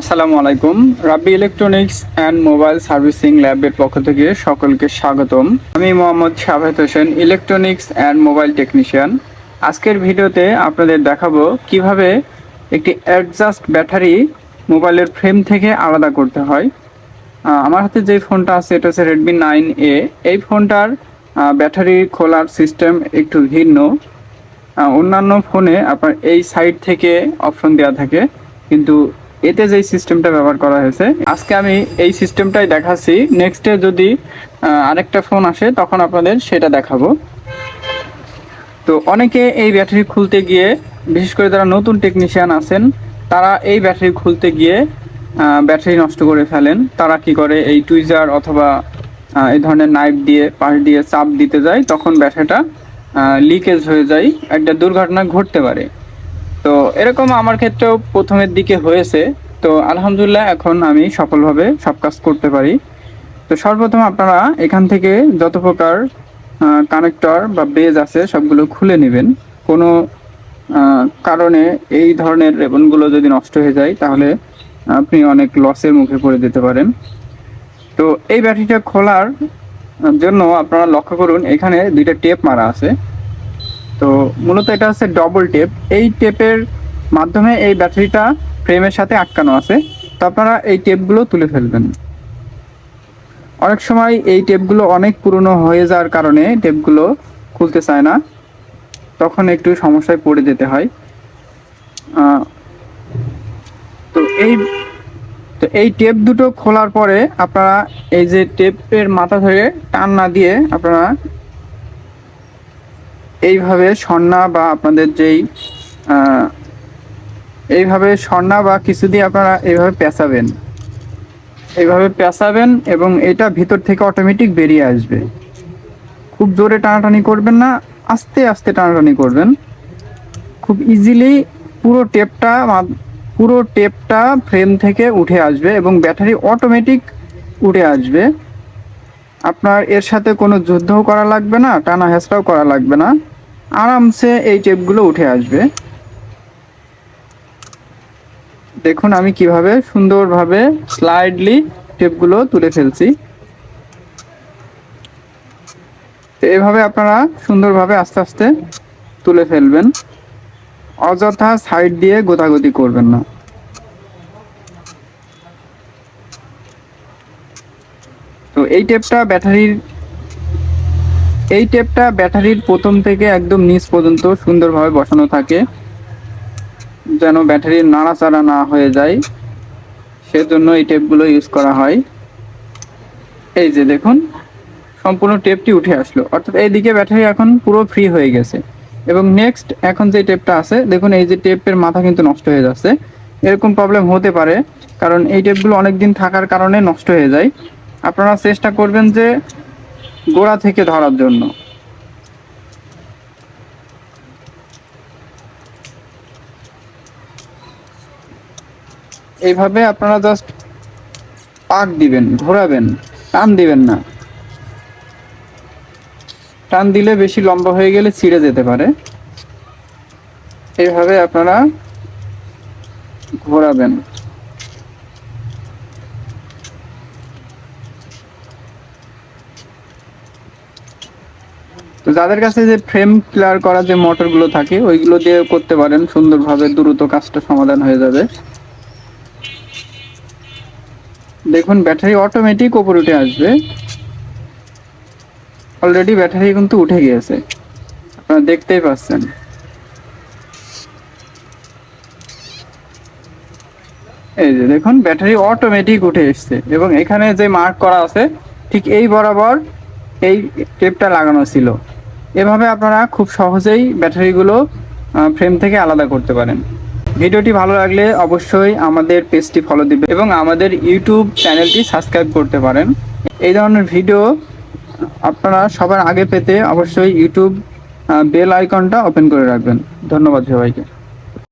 আসসালামু আলাইকুম। Rabbi electronics and mobile servicing ল্যাবের পক্ষ থেকে সকলকে স্বাগতম। আমি Mohammad Shahed Hossain, electronics and mobile technician. আজকের ভিডিওতে আপনাদের দেখাবো কীভাবে একটি অ্যাডজাস্ট ব্যাটারি মোবাইলের ফ্রেম থেকে আলাদা করতে হয়। আমার হাতে যে ফোনটা আছে, এটা হচ্ছে রেডমি নাইন এ এই ফোনটার ব্যাটারি খোলার সিস্টেম একটু ভিন্ন। অন্যান্য ফোনে আপনার এই সাইড থেকে অপশন দেওয়া থাকে, কিন্তু এতে যে সিস্টেমটা ব্যবহার করা হয়েছে, আজকে আমি এই সিস্টেমটাই দেখাচ্ছি। নেক্সটে যদি আরেকটা ফোন আসে, তখন আপনাদের সেটা দেখাবো। তো অনেকে এই ব্যাটারি খুলতে গিয়ে, বিশেষ করে যারা নতুন টেকনিশিয়ান আছেন, তারা এই ব্যাটারি খুলতে গিয়ে ব্যাটারি নষ্ট করে ফেলেন। তারা কি করে? এই টুইজার অথবা এই ধরনের নাইফ দিয়ে, পাশ দিয়ে চাপ দিতে যায়, তখন ব্যাটারিটা লিকেজ হয়ে যায়। একটা দুর্ঘটনা ঘটতে পারে। তো এরকম আমার ক্ষেত্রেও প্রথমের দিকে হয়েছে। তো আলহামদুলিল্লাহ এখন আমি সফলভাবে সব কাজ করতে পারি। তো সর্বপ্রথম আপনারা এখান থেকে যত প্রকার কানেক্টর বা বেজ আছে সবগুলো খুলে নেবেন। কোনো কারণে এই ধরনের রেবনগুলো যদি নষ্ট হয়ে যায়, তাহলে আপনি অনেক লসের মুখে পড়ে যেতে পারেন। তো এই ব্যাটারিটা খোলার জন্য আপনারা লক্ষ্য করুন, এখানে দুইটা টেপ মারা আছে। তো মূলত এটা হচ্ছে ডবল টেপ এই টেপের মাধ্যমে এই ব্যাটারিটা ফ্রেমের সাথে আটকানো আছে। তো আপনারা এই টেপগুলো তুলে ফেলবেন। অনেক সময় এই টেপগুলো অনেক পুরনো হয়ে যাওয়ার কারণে টেপগুলো খুলতে চায় না। তখন একটু সমস্যায় পড়ে যেতে হয়। তো এই তো এই টেপ দুটো খোলার পরে আপনারা এই যে টেপের মাথা ধরে টান না দিয়ে আপনারা এইভাবে সন্না বা আপনাদের যেই এইভাবে সন্না বা কিছু দিয়ে আপনারা এইভাবে পেঁচাবেন। এইভাবে পেঁচাবেন এবং এটা ভিতর থেকে অটোমেটিক বেরিয়ে আসবে। খুব জোরে টানাটানি করবেন না, আস্তে আস্তে টানাটানি করবেন। খুব ইজিলি পুরো টেপটা পুরো টেপটা ফ্রেম থেকে উঠে আসবে এবং ব্যাটারি অটোমেটিক উঠে আসবে। আপনার এর সাথে কোনো যুদ্ধও করা লাগবে না, টানা হেঁচড়াও করা লাগবে না। আরামসে এই টেপগুলো উঠে আসবে। দেখুন আমি কীভাবে সুন্দরভাবে স্লাইডলি টেপগুলো তুলে ফেলছি। তো এভাবে আপনারা সুন্দরভাবে আস্তে আস্তে তুলে ফেলবেন। অযথা সাইড দিয়ে গোতাগুতি করবেন না। তো এই টেপটা ব্যাটারির এই টেপটা ব্যাটারির প্রথম থেকে একদম নিচ পর্যন্ত সুন্দরভাবে বসানো থাকে, যেন ব্যাটারির নাড়াচাড়া না হয়ে যায়। সেজন্য এই টেপগুলো ইউজ করা হয়। এই যে দেখুন, সম্পূর্ণ টেপটি উঠে আসলো। অর্থাৎ এইদিকে ব্যাটারি এখন পুরো ফ্রি হয়ে গেছে। এবং নেক্সট এখন যে টেপটা আছে, দেখুন এই যে টেপের মাথা কিন্তু নষ্ট হয়ে যাচ্ছে। এরকম প্রবলেম হতে পারে, কারণ এই টেপগুলো অনেক দিন থাকার কারণে নষ্ট হয়ে যায়। আপনারা চেষ্টা করবেন যে গোড়া থেকে ধরার জন্য। এইভাবে আপনারা জাস্ট পাক দিবেন, ঘোরাবেন, টান দিবেন না। টান দিলে বেশি লম্বা হয়ে গেলে ছিঁড়ে যেতে পারে। এইভাবে আপনারা ঘোরাবেন। তো যাদের কাছে যে ফ্রেম ক্লিয়ার করা যে মোটরগুলো থাকে, ওইগুলো দিয়ে করতে পারেন, সুন্দরভাবে দ্রুত কাজটা সমাধান হয়ে যাবে। দেখুন ব্যাটারি অটোমেটিক ওপর উঠে আসবে। অলরেডি ব্যাটারি কিন্তু উঠে গিয়েছে। আপনারা দেখতেই পাচ্ছেন। এই যে দেখুন ব্যাটারি অটোমেটিক উঠে এসছে। এবং এখানে যে মার্ক করা আছে, ঠিক এই বরাবর এই টেপটা লাগানো ছিল। এভাবে আপনারা খুব সহজেই ব্যাটারিগুলো ফ্রেম থেকে আলাদা করতে পারেন। ভিডিওটি ভালো লাগলে অবশ্যই আমাদের পেজটি ফলো দিবে এবং আমাদের ইউটিউব চ্যানেলটি সাবস্ক্রাইব করতে পারেন। এই ধরনের ভিডিও আপনারা সবার আগে পেতে অবশ্যই ইউটিউব বেল আইকনটা ওপেন করে রাখবেন। ধন্যবাদ সবাইকে।